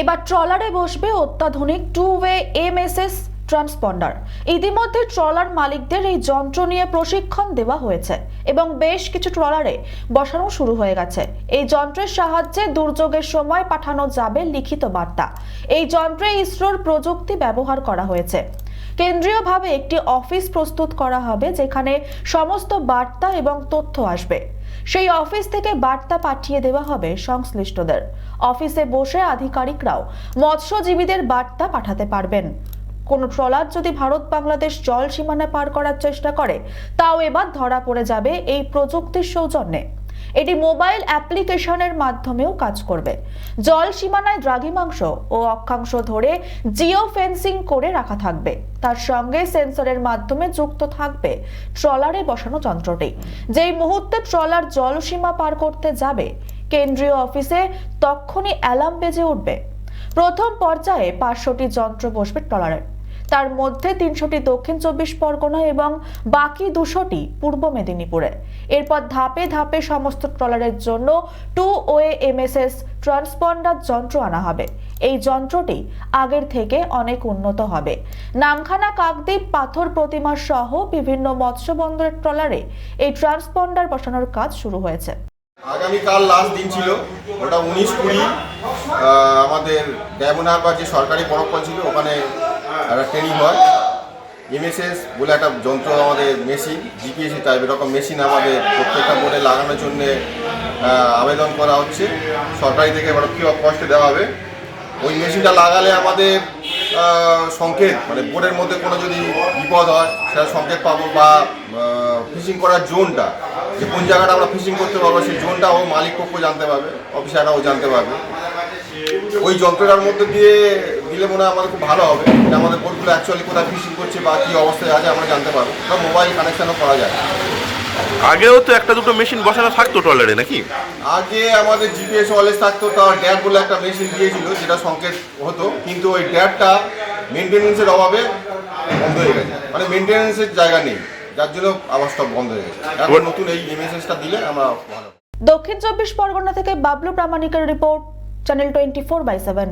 এবার ট্রলারে বসবে অত্যাধুনিক টু ওয়ে এমএসএস ট্রান্সপন্ডার। ইতিমধ্যে ট্রলার মালিকদের এই যন্ত্র নিয়ে প্রশিক্ষণ দেওয়া হয়েছে এবং বেশ কিছু ট্রলারে বসানো শুরু হয়ে গেছে। এই যন্ত্রের সাহায্যে দুর্যোগের সময় পাঠানো যাবে লিখিত বার্তা। এই যন্ত্রে ইসরোর প্রযুক্তি ব্যবহার করা হয়েছে। কেন্দ্রীয়ভাবে একটি অফিস প্রস্তুত করা হবে যেখানে সমস্ত বার্তা এবং তথ্য আসবে। সেই অফিস থেকে বার্তা পাঠিয়ে দেওয়া হবে সংশ্লিষ্টদের। অফিসে বসে আধিকারিকরাও মৎস্যজীবীদের বার্তা পাঠাতে পারবেন। কোনো ট্রলার যদি ভারত বাংলাদেশ জল সীমানা পার করার চেষ্টা করে, তাও এবার ধরা পড়ে যাবে এই প্রযুক্তির সৌজন্যে। এটি মোবাইল অ্যাপ্লিকেশনের মাধ্যমেও কাজ করবে। জল সীমানায় দ্রাঘিমাংশ ও অক্ষাংশ ধরে জিও ফেন্সিং করে রাখা থাকবে। তার সঙ্গে সেন্সরের মাধ্যমে যুক্ত থাকবে ট্রলারে বসানো যন্ত্রটি। যেই মুহূর্তে ট্রলার জলসীমা পার করতে যাবে, কেন্দ্রীয় অফিসে তক্ষুনি অ্যালার্ম বেজে উঠবে। প্রথম পর্যায়ে পাঁচশোটি যন্ত্র বসবে ট্রলারে তার মধ্যে তিনশোটি দক্ষিণ চব্বিশ পরগনা এবং বাকি দুশোটি পূর্ব মেদিনীপুরে। এরপর ধাপে ধাপে সমস্ত ট্রলারের জন্য টু ওয়ে এমএসএস ট্রান্সপন্ডার যন্ত্র আনা হবে। এই যন্ত্রটি আগের থেকে অনেক উন্নত হবে। নামখানা, কাকদ্বীপ, পাথর প্রতিমা সহ বিভিন্ন মৎস্য বন্দরের ট্রলারে এই ট্রান্সপন্ডার বসানোর কাজ শুরু হয়েছে। আগামীকাল লাস্ট দিন ছিল। ওটা উনিশ কুড়ি আমাদের ড্যামনার বা যে সরকারি পরক্ষণ ছিল, ওখানে একটা ট্রেনিং হয়। এমএসএস বলে একটা যন্ত্র আমাদের মেশিন জিপিএসি টাইপ এরকম মেশিন আমাদের প্রত্যেকটা বোর্ডে লাগানোর জন্যে আবেদন করা হচ্ছে। সরকারি থেকে এবার কী কষ্টে দেওয়া হবে? ওই মেশিনটা লাগালে আমাদের সংকেত মানে বোর্ডের মধ্যে কোনো যদি বিপদ হয়, সেটা সংকেত পাবো বা ফিশিং করার জোনটা যে কোন জায়গাটা আমরা ফিশিং করতে পারব, সেই জোনটা ও মালিক পক্ষ জানতে পারবে অফিসাররাও জানতে পারবে। ওই যন্ত্রটার মধ্যে দিয়ে দিলে মনে হয় আমাদের খুব ভালো হবে। যে আমাদের বোটগুলো অ্যাকচুয়ালি কোথায় ফিশিং করছে বা কী অবস্থায় আছে আমরা জানতে পারব। বা মোবাইল কানেকশানও করা যায়। আগেও তো একটা দুটো মেশিন বসানো থাকতো টয়লেটে নাকি? আগে আমাদের জিপিএস ওয়ালেস থাকতো তার ড্যাব বলে একটা মেশিন দিয়েছিল যেটা সংকেত হতো। কিন্তু ওই ড্যাবটা মেনটেনেন্সের অভাবে বন্ধ হয়ে গেছে। মানে মেনটেনেন্সের জায়গা নেই। যার জন্য সব বন্ধ হয়ে গেছে। এখন নতুন এই এমএসএসটা দিলে আমরা ভালো। দক্ষিণ চব্বিশ পরগনা থেকে Bablu প্রামাণিকের report channel twenty four by seven